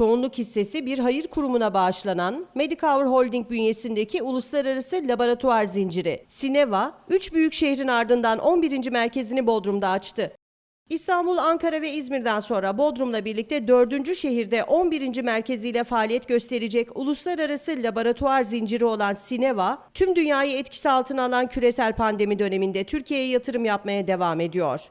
Çoğunluk hissesi bir hayır kurumuna bağışlanan Medicover Holding bünyesindeki uluslararası laboratuvar zinciri Sineva, 3 büyük şehrin ardından 11. merkezini Bodrum'da açtı. İstanbul, Ankara ve İzmir'den sonra Bodrum'la birlikte dördüncü şehirde 11. merkeziyle faaliyet gösterecek uluslararası laboratuvar zinciri olan Sineva, tüm dünyayı etkisi altına alan küresel pandemi döneminde Türkiye'ye yatırım yapmaya devam ediyor.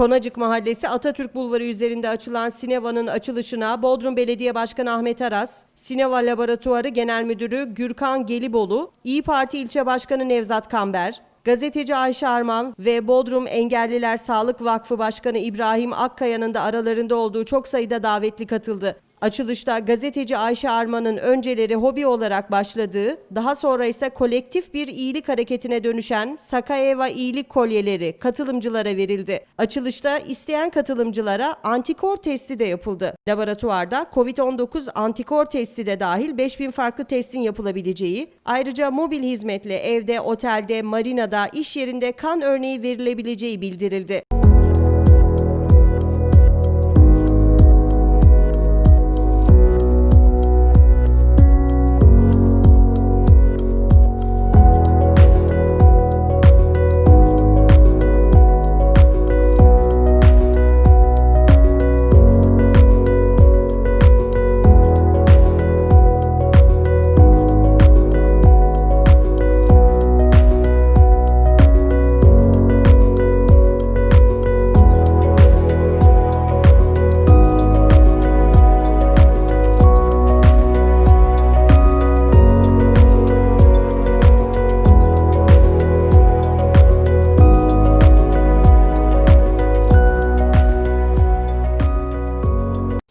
Konacık Mahallesi Atatürk Bulvarı üzerinde açılan Sineva'nın açılışına Bodrum Belediye Başkanı Ahmet Aras, Sineva Laboratuvarı Genel Müdürü Gürkan Gelibolu, İyi Parti İlçe Başkanı Nevzat Kamber, gazeteci Ayşe Arman ve Bodrum Engelliler Sağlık Vakfı Başkanı İbrahim Akkaya'nın da aralarında olduğu çok sayıda davetli katıldı. Açılışta gazeteci Ayşe Arman'ın önceleri hobi olarak başladığı, daha sonra ise kolektif bir iyilik hareketine dönüşen Sakaeva iyilik kolyeleri katılımcılara verildi. Açılışta isteyen katılımcılara antikor testi de yapıldı. Laboratuvarda COVID-19 antikor testi de dahil 5000 farklı testin yapılabileceği, ayrıca mobil hizmetle evde, otelde, marinada, iş yerinde kan örneği verilebileceği bildirildi.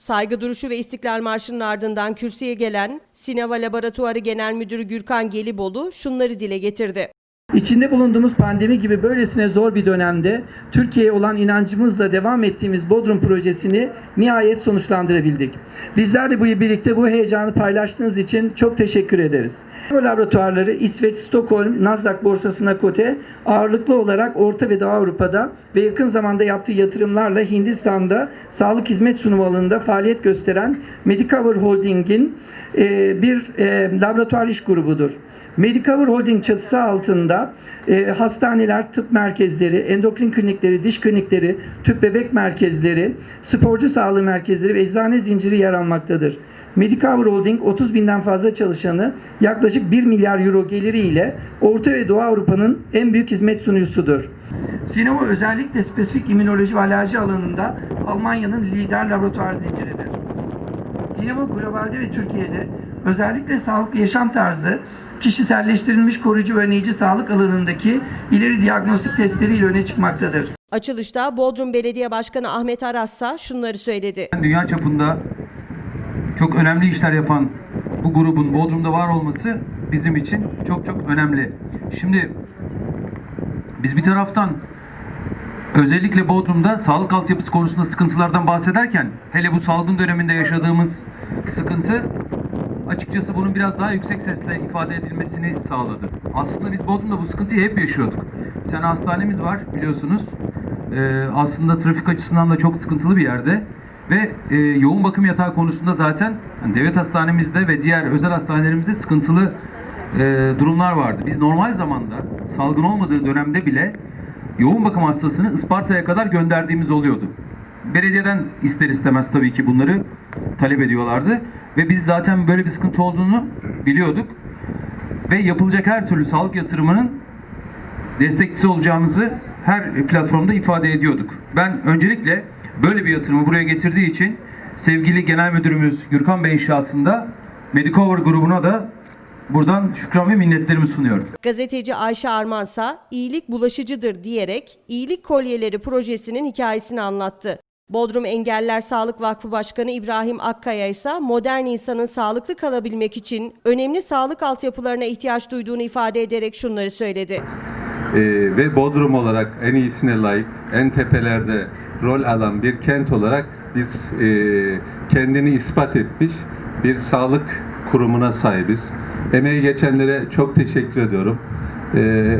Saygı duruşu ve İstiklal Marşı'nın ardından kürsüye gelen Sineva Laboratuvarı Genel Müdürü Gürkan Gelibolu şunları dile getirdi. İçinde bulunduğumuz pandemi gibi böylesine zor bir dönemde Türkiye'ye olan inancımızla devam ettiğimiz Bodrum projesini nihayet sonuçlandırabildik. Bizler de bu birlikte bu heyecanı paylaştığınız için çok teşekkür ederiz. Bu laboratuvarları İsveç, Stockholm, Nasdaq borsasına kote ağırlıklı olarak Orta ve Doğu Avrupa'da ve yakın zamanda yaptığı yatırımlarla Hindistan'da sağlık hizmet sunumu alanında faaliyet gösteren Medicover Holding'in e, bir e, laboratuvar iş grubudur. Medicover Holding çatısı altında e, hastaneler, tıp merkezleri, endokrin klinikleri, diş klinikleri, tüp bebek merkezleri, sporcu sağlığı merkezleri ve eczane zinciri yer almaktadır. Medicover Holding 30 binden fazla çalışanı yaklaşık 1 milyar euro geliriyle Orta ve Doğu Avrupa'nın en büyük hizmet sunucusudur. Sinova özellikle spesifik immünoloji ve alerji alanında Almanya'nın lider laboratuvar zinciridir. Sinema globalde ve Türkiye'de özellikle sağlıklı yaşam tarzı, kişiselleştirilmiş koruyucu ve önleyici sağlık alanındaki ileri diagnostik testleriyle öne çıkmaktadır. Açılışta Bodrum Belediye Başkanı Ahmet Arassa şunları söyledi. Dünya çapında çok önemli işler yapan bu grubun Bodrum'da var olması bizim için çok çok önemli. Şimdi biz bir taraftan özellikle Bodrum'da sağlık altyapısı konusunda sıkıntılardan bahsederken hele bu salgın döneminde yaşadığımız sıkıntı açıkçası bunun biraz daha yüksek sesle ifade edilmesini sağladı. Aslında biz Bodrum'da bu sıkıntıyı hep yaşıyorduk. Bir tane hastanemiz var biliyorsunuz. Ee, aslında trafik açısından da çok sıkıntılı bir yerde. Ve e, yoğun bakım yatağı konusunda zaten hani devlet hastanemizde ve diğer özel hastanelerimizde sıkıntılı e, durumlar vardı. Biz normal zamanda salgın olmadığı dönemde bile yoğun bakım hastasını Isparta'ya kadar gönderdiğimiz oluyordu. Belediyeden ister istemez tabii ki bunları talep ediyorlardı. Ve biz zaten böyle bir sıkıntı olduğunu biliyorduk. Ve yapılacak her türlü sağlık yatırımının destekçisi olacağımızı her platformda ifade ediyorduk. Ben öncelikle böyle bir yatırımı buraya getirdiği için sevgili Genel Müdürümüz Gürkan Bey şahsında Medicover grubuna da buradan şükran ve minnetlerimi sunuyorum. Gazeteci Ayşe Armansa iyilik bulaşıcıdır diyerek iyilik kolyeleri projesinin hikayesini anlattı. Bodrum Engeller Sağlık Vakfı Başkanı İbrahim Akkaya ise modern insanın sağlıklı kalabilmek için önemli sağlık altyapılarına ihtiyaç duyduğunu ifade ederek şunları söyledi. Ee, ve Bodrum olarak en iyisine layık, en tepelerde rol alan bir kent olarak biz e, kendini ispat etmiş bir sağlık kurumuna sahibiz. Emeği geçenlere çok teşekkür ediyorum. Ee,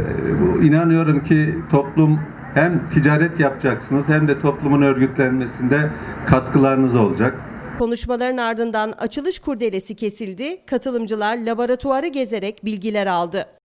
inanıyorum ki toplum hem ticaret yapacaksınız hem de toplumun örgütlenmesinde katkılarınız olacak. Konuşmaların ardından açılış kurdelesi kesildi. Katılımcılar laboratuvarı gezerek bilgiler aldı.